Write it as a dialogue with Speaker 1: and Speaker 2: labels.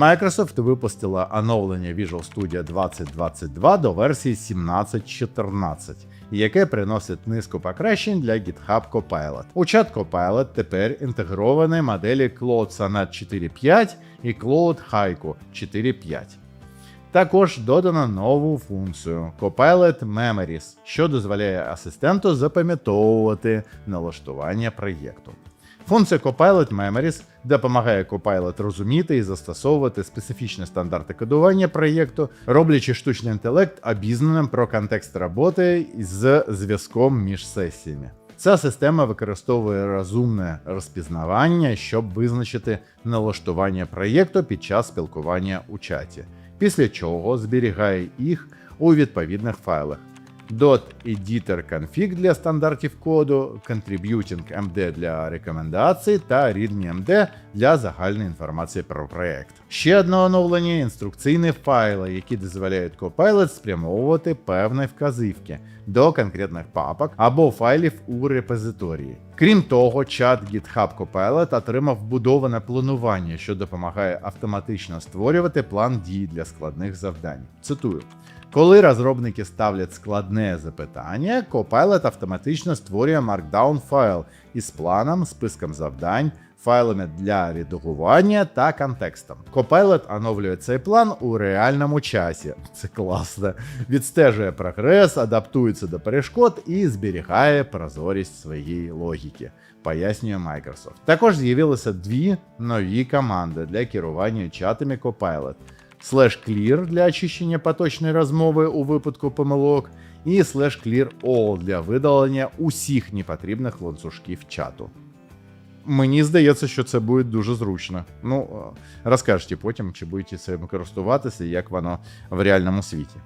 Speaker 1: Microsoft випустила оновлення Visual Studio 2022 до версії 17.14, яке приносить низку покращень для GitHub Copilot. У чат Copilot тепер інтегровані моделі Claude Sonnet 4.5 і Claude Haiku 4.5. Також додано нову функцію Copilot Memories, що дозволяє асистенту запам'ятовувати налаштування проєкту. Функція Copilot Memories допомагає Copilot розуміти і застосовувати специфічні стандарти кодування проєкту, роблячи штучний інтелект обізнаним про контекст роботи з зв'язком між сесіями. Ця система використовує розумне розпізнавання, щоб визначити налаштування проєкту під час спілкування у чаті, після чого зберігає їх у відповідних файлах. .editor config для стандартів коду, Contributing MD для рекомендацій та README MD для загальної інформації про проект. Ще одне оновлення інструкційні файли, які дозволяють Copilot спрямовувати певні вказівки до конкретних папок або файлів у репозиторії. Крім того, чат GitHub Copilot отримав вбудоване планування, що допомагає автоматично створювати план дій для складних завдань. Цитую. Коли розробники ставлять складне запитання, Copilot автоматично створює Markdown файл із планом, списком завдань, файлами для редагування та контекстом. Copilot оновлює цей план у реальному часі. Це класно. Відстежує прогрес, адаптується до перешкод і зберігає прозорість своєї логіки. Пояснює Microsoft. Також з'явилися дві нові команди для керування чатами Copilot slash clear для очищення поточної розмови у випадку помилок, і slash clear all для видалення усіх непотрібних ланцюжків чату. Мені здається, що це буде дуже зручно. Ну, розкажете потім, чи будете цим користуватися, як воно в реальному світі.